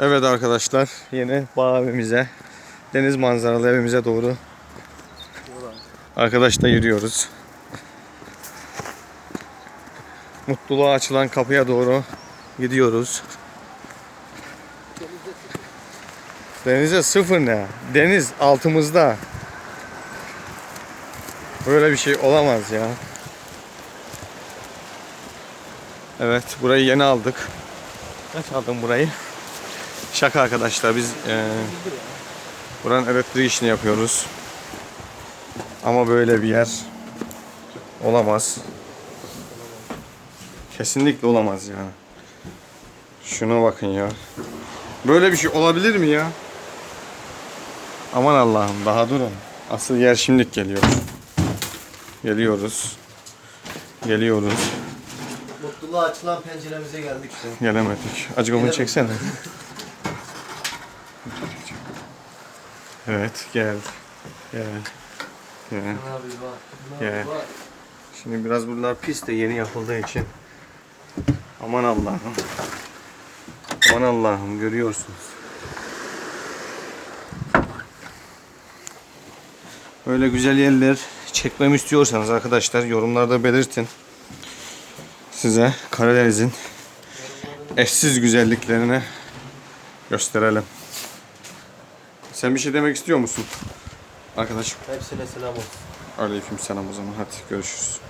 Evet arkadaşlar yeni bağ evimize, deniz manzaralı evimize doğru arkadaşla yürüyoruz. Mutluluğa açılan kapıya doğru gidiyoruz. Denize sıfır ne? Deniz altımızda. Böyle bir şey olamaz ya. Evet burayı yeni aldık. Kaç aldım burayı? Şaka arkadaşlar biz eee buranın elektrik işini yapıyoruz. Ama böyle bir yer olamaz. Kesinlikle olamaz yani. Şuna bakın ya. Böyle bir şey olabilir mi ya? Aman Allah'ım daha durun. Asıl yer şimdilik geliyor. Geliyoruz. Geliyoruz. Mutluluğa açılan penceremize geldik. Gelemedik. Acık onu çeksene. Evet gel. Gel. Gel. Şimdi biraz buralar pis de yeni yapıldığı için. Aman Allah'ım. Aman Allah'ım görüyorsunuz. Böyle güzel yerler çekmemi istiyorsanız arkadaşlar yorumlarda belirtin. Size Karadeniz'in eşsiz güzelliklerini gösterelim. Sen bir şey demek istiyor musun? Arkadaşım. Hepsine selam olsun. Aleyküm selam o zaman. Hadi görüşürüz.